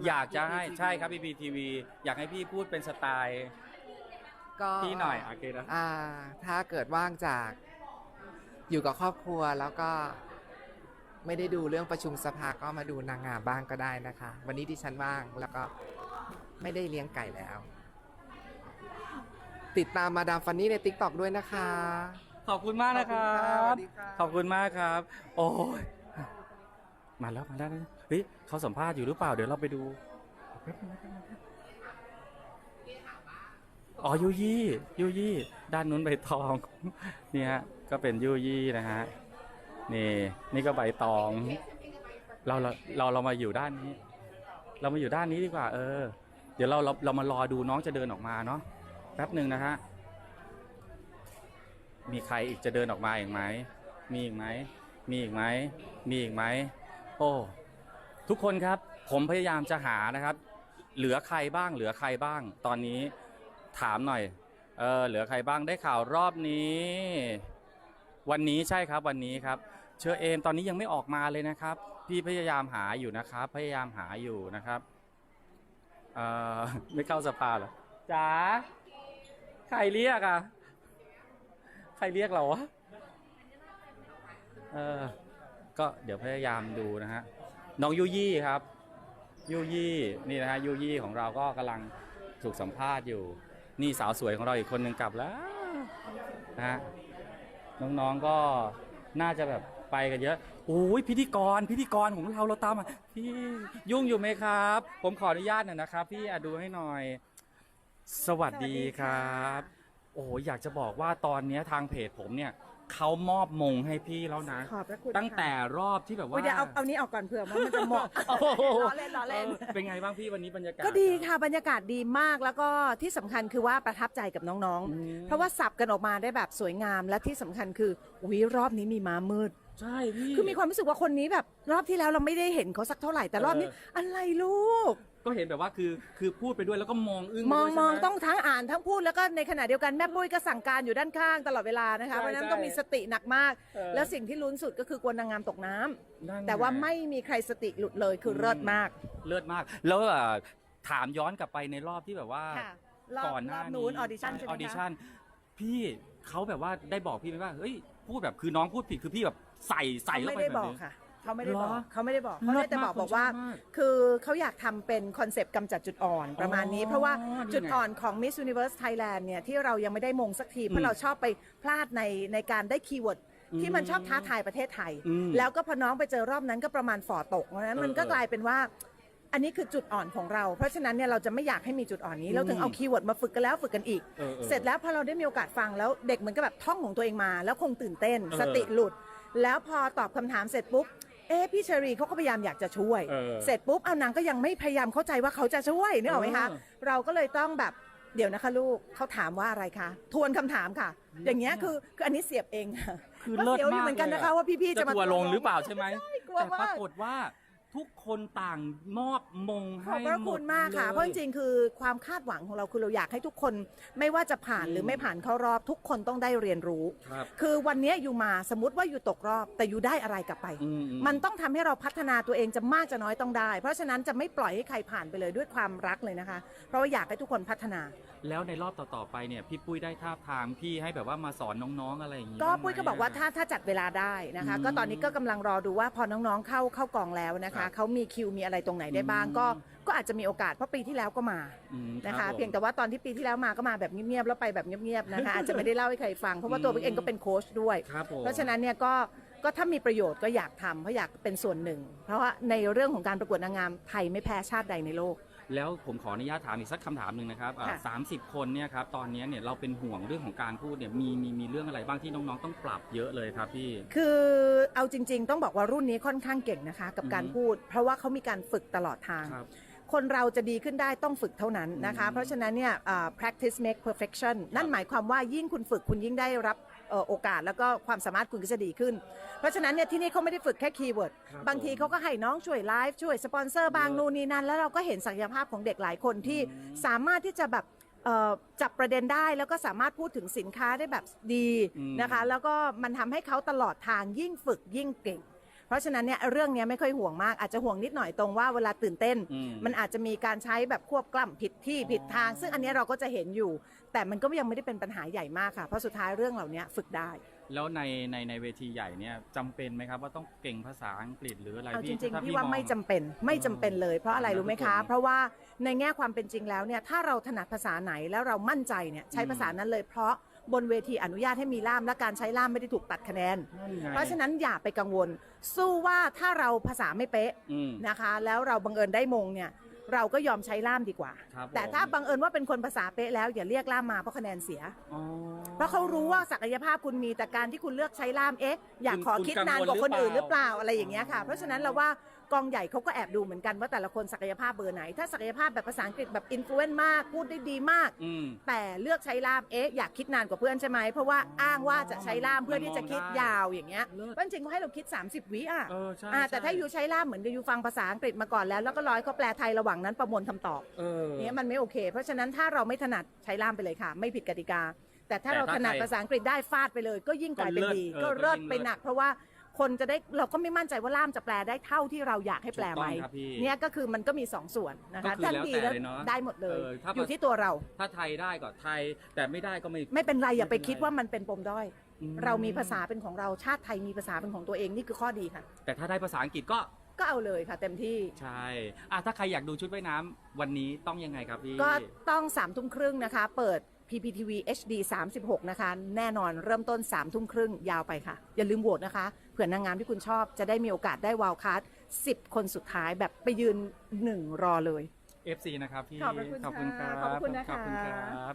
ำหรับอยากจะให้ PPTV ใช่ครับพีพีทีวีอยากให้พี่พูดเป็นสไตล์ก็พี่หน่อยโอเคนะอ่า ถ้าเกิดว่างจากอยู่กับครอบครัวแล้วก็ไม่ได้ดูเรื่องประชุมสภาก็มาดูนางงามบ้างก็ได้นะคะ วันนี้ดิฉันว่างแล้วก็ไม่ได้เลี้ยงไก่แล้ว ติดตามมาดามฟันนี่ในติ๊กต็อกด้วยนะคะ ขอบคุณมากนะครัขอบคุณค่ะสบวัสดีค่ะ ขอบคุณมากครับ โอ้ยมาแล้วมาแล้วนะ เฮ้ยเขาสัมภาษณ์อยู่หรือเปล่า เดี๋ยวเราไปดูอ๋อยูยี่ยูยี่ ด้านนู้นใบตอง นี่ฮะก็เป็นยูยี่นะฮะนี่นี่ก็ใบตอง เราเราเราเรามาอยู่ด้านนี้ เรามาอยู่ด้านนี้ดีกว่า เออ เดี๋ยวเราเราเรามารอดูน้องจะเดินออกมาเนาะแป๊บหนึ่งนะฮะมีใครอีกจะเดินออกมาอีกไหมมีอีกไหมมีอีกไหมมีอีกไหมโอ้ ทุกคนครับผมพยายามจะหานะครับ เหลือใครบ้าง เหลือใครบ้าง ตอนนี้ถามหน่อยเออเหลือใครบ้างได้ข่าวรอบนี้ วันนี้ใช่ครับวันนี้ครับ เชอเอมตอนนี้ยังไม่ออกมาเลยนะครับ พี่พยายามหาอยู่นะครับ พยายามหาอยู่นะครับเออไม่เข้าสภาเหรอจ๋าใครเรียกอะใครเรียกเราวะเออก็เดี๋ยวพยายามดูนะฮะ น้องยูยี่ครับยูยี่นี่นะฮะยูยี่ของเราก็กำลังถูกสัมภาษณ์อยู่ นี่สาวสวยของเราอีกคนหนึ่งกลับแล้วนะฮะน้องๆก็น่าจะแบบไปกันเยอะโอ้ยพิธีกรพิธีกรของเราเราตามมาพี่ยุ่งอยู่ไหมครับ ผมขออนุญาตหน่อยนะครับ พี่อะดูให้หน่อย สวัสดีครับ โอ้โหอยากจะบอกว่าตอนเนี้ยทางเพจผมเนี่ย เขามอบมงให้พี่แล้วนะ ขอบพระคุณตั้งแต่รอบที่แบบค่ะว่า เดี๋ยวเอาเอานี้ออกก่อนเผื่อว่ามันจะเหมาะ โอ้โหล้อเล่นล้อเล่นออเป็นไงบ้างพี่วันนี้บรรยากาศ ก็ดีค่ะบรรยากาศดีมากแล้วก็ที่สำคัญคือว่าประทับใจกับน้องอืม ๆ เพราะว่าสับกันออกมาได้แบบสวยงามและที่สำคัญคืออุ้ยรอบนี้มีม้ามืด ใช่พี่ คือมีความรู้สึกว่าคนนี้แบบ รอบที่แล้วเราไม่ได้เห็นเขาสักเท่าไหร่แต่รอบนี้ เอออะไรลูก ก็เห็นแบบว่าคือคือพูดไปด้วยแล้วก็มองอึ้งมองไปด้วยมองใช่ไห ต้องทั้งอ่านทั้งพูดแล้วก็ในขณะเดียวกันแม่ปุ้ยก็สั่งการอยู่ด้านข้างตลอดเวลานะคะใช่เพราะฉะนั้นใช่ต้องมีสติหนักมาก เออแล้วสิ่งที่ลุ้นสุดก็คือกลัวนางงามตกน้ำนั่นไง แต่ว่าไม่มีใครสติหลุดเลยคือเลิศมากเลิศมาก แล้วเอ่อถามย้อนกลับไปในรอบที่แบบว่า ค่ะรอบก่อนหน้ารอบนู้นออดิชั่นใช่ไหมออดิคะ ชั่นพี่เขาแบบว่าได้บอกพี่ไหมว่าเฮ้ย พูดแบบคือน้องพูดผิดคือพี่แบบใส่ใส่เขาเข้าไม่ไปได้แบบบอกนี้ ค่ะเขาไม่ได้บอกเหรอเขาไม่ได้บอกเขาเลิได้ศแต่มากบอกบอกว่าผมชอบมากคือเขาอยากทำเป็นคอนเซปต์กำจัดจุดอ่อนประมาณนี้ อ๋อเพราะว่านี่ไงจุดอ่อนของ Miss Universe Thailand เนี่ยที่เรายังไม่ได้มงสักที เพอืราะมเราชอบไปพลาดในในการได้คีย์เวิร์ดอืมที่มันชอบท้าทายประเทศไทย อืมแล้วก็พอน้องไปเจอรอบนั้นก็ประมาณฝ่อตกเพราะฉะนั้นมันเออก็กลายเป็นว่า อันนี้คือจุดอ่อนของเรา เพราะฉะนั้นเนี่ยเราจะไม่อยากให้มีจุดอ่อนนี้ เราถึงเอาคีย์เวิร์ดมาฝึกกันแล้วฝึกกันอีก เออเออ เสร็จแล้วพอเราได้มีโอกาสฟังแล้วเด็กมันก็แบบท่องของตัวเองมา แล้วคงตื่นเต้นเออสติหลุด แล้วพอตอบคำถามเสร็จปุ๊บ เอ๊ะพี่เชอรีเขาก็พยายามอยากจะช่วย เออเสร็จปุ๊บเอานางก็ยังไม่พยายามเข้าใจว่าเขาจะช่วยนึกออกไหมคะ เออ เราก็เลยต้องแบบเดี๋ยวนะคะลูกเขาถามว่าอะไรคะทวนคำถามค่ะ อย่างเงี้ยคือคืออันนี้เสียบเองค่ะคือก็เลิศเสียวอมายู่กเหมือนกันนะคะลยว่าพี่ๆจะมาทัวร์ลงหรือเปล่าใช่ไหมกลัวแต่มากปรากฏว่า ทุกคนต่างมอบมงขให้อบพระหมคุดณมากค่ะลย เพราะจริงๆ คือความคาดหวังของเราคือเราอยากให้ทุกคนไม่ว่าจะผ่านหรือไม่ผ่านเข้ารอบทุกคนต้องได้เรียนรู้ ครับคือวันนี้อยู่มาสมมติว่าอยู่ตกรอบแต่อยู่ได้อะไรกลับไป อืมอืมมันต้องทำให้เราพัฒนาตัวเองจะมากจะน้อยต้องได้ เพราะฉะนั้นจะไม่ปล่อยให้ใครผ่านไปเลยด้วยความรักเลยนะคะ เพราะว่าอยากให้ทุกคนพัฒนา แล้วในรอบต่อๆไปเนี่ยพี่ปุ้ยได้ท่าบทางพี่ให้แบบว่ามาสอนน้องๆอะไรอย่างงี้ก็บ้งไหมปุ้ยก็บอกว่าถ้าถ้าจัดเวลาได้นะคะ อืมก็ตอนนี้ก็กำลังรอดูว่าพอน้องๆเข้าเข้ากองแล้วนะครัคะบเขามีคิวมีอะไรตรงไหนได้บ้างอืมก็ก็อาจจะมีโอกาสเพราะปีที่แล้วก็มาอืมนะรัคะบผมเพียงแต่ว่าตอนที่ปีที่แล้วมาก็มาแบบเงียบๆแล้วไปแบบเงียบๆนะคะอาจจะไม่ได้เล่าให้ใครฟังเพราะว่าตัวพี่เองก็เป็นโค้ชด้วยครับผมเพราะฉะนั้นเนี่ยก็ก็ถ้ามีประโยชน์ก็อยากทำเพราะอยากเป็นส่วนหนึ่ง เพราะว่าในเรื่องของการประกวดนางงามไทยไม่แพ้ชาติใดในโลก แล้วผมขออนุญาตถามอีกสักคำถามหนึ่งนะครับอ่าค่ะ สามสิบคนเนี่ยครับตอนนี้เนี่ยเราเป็นห่วงเรื่องของการพูดเนี่ยมีมีมีเรื่องอะไรบ้างที่น้องๆต้องปรับเยอะเลยครับพี่ คือเอาจริง ๆ ต้องบอกว่ารุ่นนี้ค่อนข้างเก่งนะคะ กับการอือฮึ พูด เพราะว่าเขามีการฝึกตลอดทาง ครับ คนเราจะดีขึ้นได้ต้องฝึกเท่านั้นนะคะ อืมเพราะฉะนั้นเนี่ยอ่า practice make perfection นั่นหมายความว่ายิ่งคุณฝึกคุณยิ่งได้รับเอ่อ โอกาสแล้วก็ความสามารถคุณก็จะดีขึ้น เพราะฉะนั้นเนี่ยที่นี่เขาไม่ได้ฝึกแค่คีย์เวิร์ดครับบางทีเขาก็ให้น้องช่วยไลฟ์ช่วยสปอนเซอร์บางเยอะนู่นนี่นั่นแล้วเราก็เห็นศักยภาพของเด็กหลายคนที่อืมสามารถที่จะแบบเอ่อจับประเด็นได้แล้วก็สามารถพูดถึงสินค้าได้แบบดีอืมนะคะ แล้วก็มันทำให้เขาตลอดทางยิ่งฝึกยิ่งเก่ง เพราะฉะนั้นเนี่ยเรื่องเนี้ยไม่ค่อยห่วงมากอาจจะห่วงนิดหน่อยตรงว่าเวลาตื่นเต้น อืม มันอาจจะมีการใช้แบบควบกล้ำผิดที่ผิดทาง ซึ่งอันเนี้ยเราก็จะเห็นอยู่ แต่มันก็ยังไม่ได้เป็นปัญหาใหญ่มากค่ะ เพราะสุดท้ายเรื่องเหล่านี้ฝึกได้ แล้วในในในเวทีใหญ่เนี่ยจำเป็นไหมครับว่าต้องเก่งภาษาอังกฤษหรืออะไรเอาจพี่ริงถ้ๆพี่ว่าอง ไม่จำเป็นไม่จำเป็นเลย เพราะอะไรรู้ไหมคะทุกคนเพราะว่าในแง่ความเป็นจริงแล้วเนี่ยถ้าเราถนัดภาษาไหนแล้วเรามั่นใจเนี่ยใช้อืมภาษานั้นเลย เพราะ บนเวทีอนุญาตให้มีล่ามและการใช้ล่ามไม่ได้ถูกตัดคะแนน นั่นไง เพราะฉะนั้นอย่าไปกังวล สู้ว่าถ้าเราภาษาไม่เป๊ะอืมนะคะ แล้วเราบังเอิญได้มงเนี่ย เราก็ยอมใช้ล่ามดีกว่า ครับแต่ผมถ้าบังเอิญว่าเป็นคนภาษาเป๊ะแล้วอย่าเรียกล่ามมาเพราะคะแนนเสีย อ๋อ เพราะเขารู้ว่าศักยภาพคุณมีแต่การที่คุณเลือกใช้ล่ามเอ๊ะอยากขอคุณคิดกังวลนานกว่าคนอื่นหหรืรืออเปเปล่าล่าอะไรอย่างเงี้ยค่ะ เพราะฉะนั้นเราว่า กองใหญ่เขาก็แอบดูเหมือนกันว่าแต่ละคนศักยภาพเบอร์ไหน ถ้าศักยภาพแบบภาษาอังกฤษแบบอินฟลูเอนซ์มากพูดได้ดีมาก อืม แต่เลือกใช้ล่ามเอ๊ะอยากคิดนานกว่าเพื่อนใช่ไหมเพราะว่าอ้างว่าจะใช้ล่ามเพื่อที่จะคิดยาวอย่างเงี้ยเลิศ เพราะจริงๆเขาให้เราคิด 30 วิอะเออใช่อ่าแต่ถ้าใช่อยู่ใช้ล่ามเหมือนกับอยู่ฟังภาษาอังกฤษมาก่อนแล้ว แล้วก็ร้อยเขาแปลไทยระหว่างนั้นประมวลคำตอบ เออ เนี้ยมันไม่โอเค เพราะฉะนั้นถ้าเราไม่ถนัดใช้ล่ามไปเลยค่ะ ไม่ผิดกติกา แต่ถ้าแต่เราถ้าถนัดใครภาษาอังกฤษได้ฟาดไปเลย ก็ยิ่งกลายเป็นก็เลิศดีเออก็ก็เลิศยิ่งไปหนัก เพราะว่า คนจะได้เราก็ไม่มั่นใจว่าล่ามจะแปลได้เท่าที่เราอยากให้แปลไหมถูกต้องครับพี่เนี่ยก็คือมันก็มีสองส่วนนะคะก็คือถ้าแล้วดีแต่แล้วเลยเนอะได้หมดเลย เออถ้า อยู่ที่ตัวเรา ถ้าไทยได้ก็ไทย แต่ไม่ได้ก็ไม่ ไม่เป็นไรอย่าไปไม่เป็นไรคิดว่ามันเป็นปมด้อย อืม เรามีภาษาเป็นของเราชาติไทยมีภาษาเป็นของตัวเองนี่คือข้อดีค่ะ แต่ถ้าได้ภาษาอังกฤษก็ก็เอาเลยค่ะ เต็มที่ ใช่อะถ้าใครอยากดูชุดว่ายน้ำวันนี้ต้องยังไงครับพี่ ก็ต้อง3ามทุ่มครึ่งนะคะ เปิด PPTV HD 36 นะคะ แน่นอนเริ่มต้น3ามทุ่มครึ่งยาวไปค่ะ อย่าลืมโหวตนะคะ เผื่อนางงามที่คุณชอบจะได้มีโอกาสได้วาวคัส10 คนสุดท้ายแบบไปยืน1รอเลย FC นะครับพี่ขอบพระคุณขอบคุณคค่ะรับขอบคุณนะคะ ขอบคุณครับ